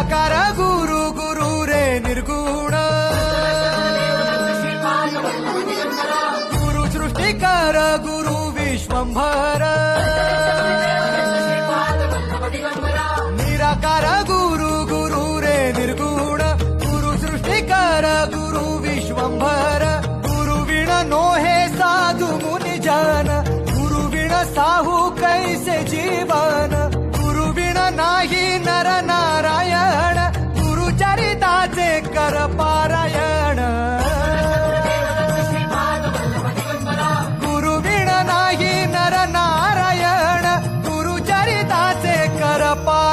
निराकार गुरु गुरु रे निर्गुण गुरु सृष्टिकार गुरु विश्वंभर निराकार गुरु गुरु रे निर्गुण गुरु सृष्टिकार गुरु विश्वंभर गुरु विण नो हे साधु मुनि जन गुरु विण साहू कर पारायण. गुरुविण नाही नर नारायण. गुरुचरिताचे कर पारायण